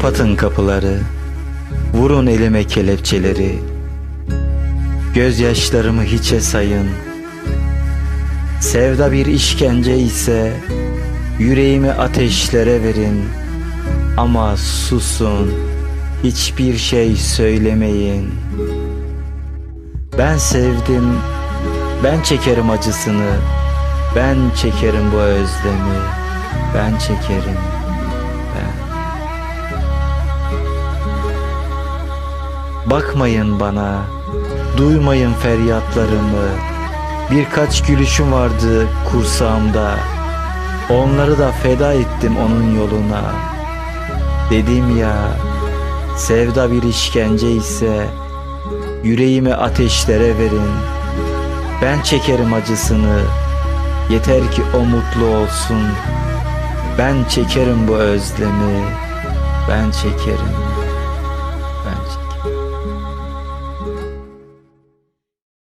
Kapatın kapıları, vurun elime kelepçeleri. Gözyaşlarımı hiçe sayın. Sevda bir işkence ise yüreğimi ateşlere verin. Ama susun, hiçbir şey söylemeyin. Ben sevdim, ben çekerim acısını. Ben çekerim bu özlemi. Ben çekerim. Bakmayın bana, duymayın feryatlarımı. Birkaç gülüşüm vardı kursağımda. Onları da feda ettim onun yoluna. Dedim ya, sevda bir işkence ise yüreğimi ateşlere verin. Ben çekerim acısını. Yeter ki o mutlu olsun. Ben çekerim bu özlemi. Ben çekerim.